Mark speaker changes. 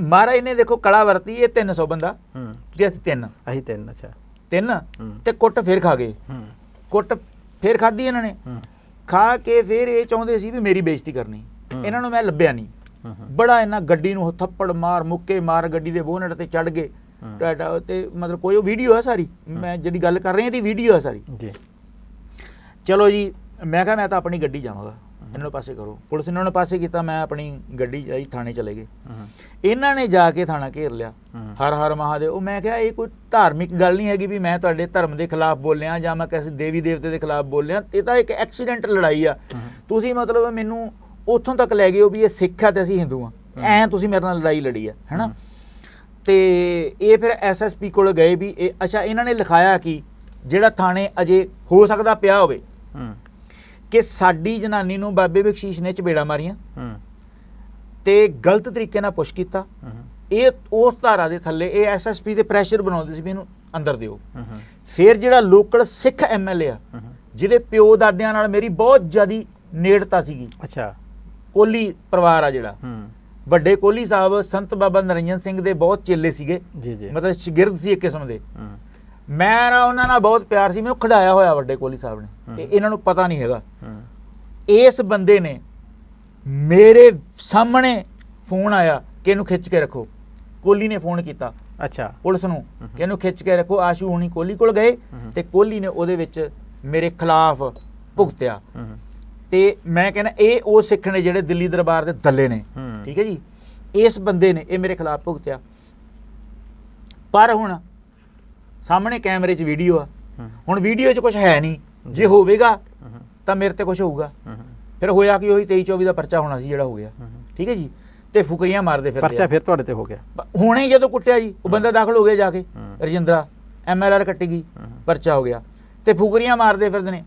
Speaker 1: ਮਹਾਰਾਜ ਨੇ ਦੇਖੋ ਕਲਾ ਵਰਤੀ ਇਹ 300 ਬੰਦਾ।
Speaker 2: ਹੂੰ।
Speaker 1: ਤੇ ਅਸੀਂ ਤਿੰਨ।
Speaker 2: ਅਹੀ ਤਿੰਨ ਅੱਛਾ।
Speaker 1: ਤਿੰਨ। ਤੇ ਕੁੱਟ ਫੇਰ ਖਾ ਗਏ।
Speaker 2: ਹੂੰ।
Speaker 1: ਕੁੱਟ ਫੇਰ ਖਾਧੀ ਇਹਨਾਂ ਨੇ।
Speaker 2: ਹੂੰ।
Speaker 1: ਖਾ ਕੇ ਫੇਰ ਇਹ ਚਾਹੁੰਦੇ ਸੀ ਵੀ ਮੇਰੀ ਬੇਇੱਜ਼ਤੀ ਕਰਨੀ। ਇਹਨਾਂ ਨੂੰ ਮੈਂ ਲੱਭਿਆ ਨਹੀਂ। ਬੜਾ ਇਹਨਾਂ ਗੱਡੀ ਨੂੰ ਥੱਪੜ ਮਾਰ ਮੁੱਕੇ ਮਾਰ ਗੱਡੀ ਦੇ ਬੋਨਟ ਤੇ ਚੜ ਗਏ। ਤੇ ਮਤਲਬ ਕੋਈ ਉਹ ਵੀਡੀਓ ਹੈ ਸਾਰੀ? ਮੈਂ ਜਿਹੜੀ ਗੱਲ ਕਰ ਰਹੀ ਹਾਂ ਦੀ ਵੀਡੀਓ ਹੈ ਸਾਰੀ।
Speaker 2: ਜੀ।
Speaker 1: ਚਲੋ ਜੀ ਮੈਂ ਕਿਹਾ ਮੈਂ ਤਾਂ ਆਪਣੀ ਗੱਡੀ ਜਾਵਾਂਗਾ। ਇਹਨਾਂ ਨੂੰ ਪਾਸੇ ਕਰੋ। ਪੁਲਿਸ ਨੇ ਉਹਨਾਂ ਨੂੰ ਪਾਸੇ ਕੀਤਾ ਮੈਂ ਆਪਣੀ ਗੱਡੀ ਜਾਈ ਥਾਣੇ ਚਲੇ ਗਏ। ਇਹਨਾਂ ਨੇ ਜਾ ਕੇ ਥਾਣਾ ਘੇਰ ਲਿਆ। ਹਰ ਹਰ ਮਹਾਦੇਵ ਉਹ ਮੈਂ ਕਿਹਾ ਇਹ ਕੋਈ ਧਾਰਮਿਕ ਗੱਲ ਨਹੀਂ ਹੈਗੀ ਵੀ ਮੈਂ ਤੁਹਾਡੇ ਧਰਮ ਦੇ ਖਿਲਾਫ ਬੋਲਿਆ ਜਾਂ ਮੈਂ ਕਿਸੇ ਦੇਵੀ ਦੇਵਤੇ ਦੇ ਖਿਲਾਫ ਬੋਲਿਆ। ਇਹ ਤਾਂ ਇੱਕ ਐਕਸੀਡੈਂਟ ਲੜਾਈ ਆ। ਤੁਸੀਂ ਮਤਲਬ ਮੈਨੂੰ ਉੱਥੋਂ ਤੱਕ ਲੈ ਗਏ ਹੋ ਵੀ ਇਹ ਸਿੱਖ ਆ ਤੇ ਅਸੀਂ ਹਿੰਦੂ ਆ। ਐ ਤੁਸੀਂ ਮੇਰੇ ਨਾਲ ਲੜਾਈ ਲੜੀ ਆ ਹੈਨਾ। ਤੇ ਇਹ ਫਿਰ ਐਸਐਸਪੀ ਕੋਲ ਗਏ ਵੀ ਇਹ ਅੱਛਾ ਇਹਨਾਂ ਨੇ ਲਿਖਾਇਆ ਕਿ? ਜਿਹੜਾ ਥਾਣੇ ਅਜੇ ਹੋ ਸਕਦਾ ਪਿਆ ਹੋਵੇ। ਕਿ ਸਾਡੀ ਜਨਾਨੀ ਨੂੰ ਬਾਬੇ ਬਖਸ਼ੀਸ਼ ਨੇ ਚਪੇੜਾ ਮਾਰੀਆਂ।
Speaker 2: ਹੂੰ।
Speaker 1: ਤੇ ਗਲਤ ਤਰੀਕੇ ਨਾਲ ਪੁਸ਼ ਕੀਤਾ।
Speaker 2: ਹੂੰ
Speaker 1: ਇਹ ਉਸ ਧਾਰਾ ਦੇ ਥੱਲੇ ਇਹ ਐਸਐਸਪੀ ਤੇ ਪ੍ਰੈਸ਼ਰ ਬਣਾਉਂਦੇ ਸੀ ਵੀ ਇਹਨੂੰ ਅੰਦਰ ਦਿਓ।
Speaker 2: ਹੂੰ
Speaker 1: ਫਿਰ ਜਿਹੜਾ ਲੋਕਲ ਸਿੱਖ ਐਮਐਲਏ ਆ ਜਿਹਦੇ ਪਿਓ ਦਾਦਿਆਂ ਨਾਲ ਮੇਰੀ ਬਹੁਤ ਜ਼ਿਆਦੀ ਨੇੜਤਾ ਸੀਗੀ।
Speaker 2: ਅੱਛਾ।
Speaker 1: ਕੋਲੀ ਪਰਿਵਾਰ ਆ ਜਿਹੜਾ।
Speaker 2: ਹੂੰ।
Speaker 1: ਵੱਡੇ ਕੋਲੀ ਸਾਹਿਬ ਸੰਤ ਬਾਬਾ ਨਰਿੰਜਨ ਸਿੰਘ ਦੇ ਬਹੁਤ ਚੇਲੇ ਸੀਗੇ।
Speaker 2: ਜੀ ਜੀ।
Speaker 1: ਮਤਲਬ ਸ਼ਾਗਿਰਦ ਸੀ ਇੱਕ ਕਿਸਮ ਦੇ।
Speaker 2: ਹੂੰ
Speaker 1: ਮੇਰਾ ਉਹਨਾਂ ਨਾਲ ਬਹੁਤ ਪਿਆਰ ਸੀ ਮੈਨੂੰ ਖਿਡਾਇਆ ਹੋਇਆ ਵੱਡੇ ਕੋਲੀ ਸਾਹਿਬ ਨੇ ਤੇ। ਇਹਨਾਂ ਨੂੰ ਪਤਾ ਨਹੀਂ ਹੈਗਾ। ਇਸ ਬੰਦੇ ਨੇ ਮੇਰੇ ਸਾਹਮਣੇ ਫੋਨ ਆਇਆ ਕਿ ਇਹਨੂੰ ਖਿੱਚ ਕੇ ਰੱਖੋ। ਕੋਲੀ ਨੇ ਫੋਨ ਕੀਤਾ।
Speaker 2: ਅੱਛਾ।
Speaker 1: ਪੁਲਿਸ ਨੂੰ। ਕਿ ਇਹਨੂੰ ਖਿੱਚ ਕੇ ਰੱਖੋ ਆਸ਼ੂ ਹੁਣੀ ਕੋਲੀ ਕੋਲ ਗਏ। ਤੇ ਕੋਲੀ ਨੇ ਉਹਦੇ ਵਿੱਚ ਮੇਰੇ ਖਿਲਾਫ ਭੁਗਤਿਆ। ਤੇ ਮੈਂ ਕਹਿੰਦਾ ਇਹ ਉਹ ਸਿੱਖ ਨੇ ਜਿਹੜੇ ਦਿੱਲੀ ਦਰਬਾਰ ਦੇ ਦੱਲੇ ਨੇ। ਠੀਕ ਹੈ ਜੀ? ਇਸ ਬੰਦੇ ਨੇ ਇਹ ਮੇਰੇ ਖਿਲਾਫ ਭੁਗਤਿਆ। ਪਰ ਹੁਣ ਸਾਹਮਣੇ ਕੈਮਰੇ 'ਚ ਵੀਡੀਓ ਆ। ਹੁਣ ਵੀਡੀਓ 'ਚ ਕੁਝ ਹੈ ਨਹੀਂ।
Speaker 2: ਜੀ।
Speaker 1: ਹੋਵੇਗਾ ਤਾਂ ਮੇਰੇ ਤੇ ਕੁਝ ਹੋਊਗਾ। ਫਿਰ ਹੋਇਆ ਕਿ ਉਹੀ 23 24 ਦਾ ਪਰਚਾ ਹੋਣਾ ਸੀ ਜਿਹੜਾ ਹੋ ਗਿਆ। ਠੀਕ ਹੈ ਜੀ? ਤੇ ਫੁਕਰੀਆਂ ਮਾਰਦੇ ਫਿਰ
Speaker 2: ਪਰਚਾ ਫਿਰ ਤੁਹਾਡੇ ਤੇ ਹੋ ਗਿਆ।
Speaker 1: ਹੁਣੇ ਹੀ ਜਦੋਂ ਕੁੱਟਿਆ ਜੀ ਉਹ ਬੰਦਾ ਦਾਖਲ ਹੋ ਗਿਆ ਜਾ ਕੇ। ਰਜਿੰਦਰਾ ਐਮਐਲਆਰ ਕੱਟੀ ਗਈ। ਪਰਚਾ ਹੋ ਗਿਆ। ਤੇ ਫੁਕਰੀਆਂ ਮਾਰਦੇ ਫਿਰਦੇ ਨੇ।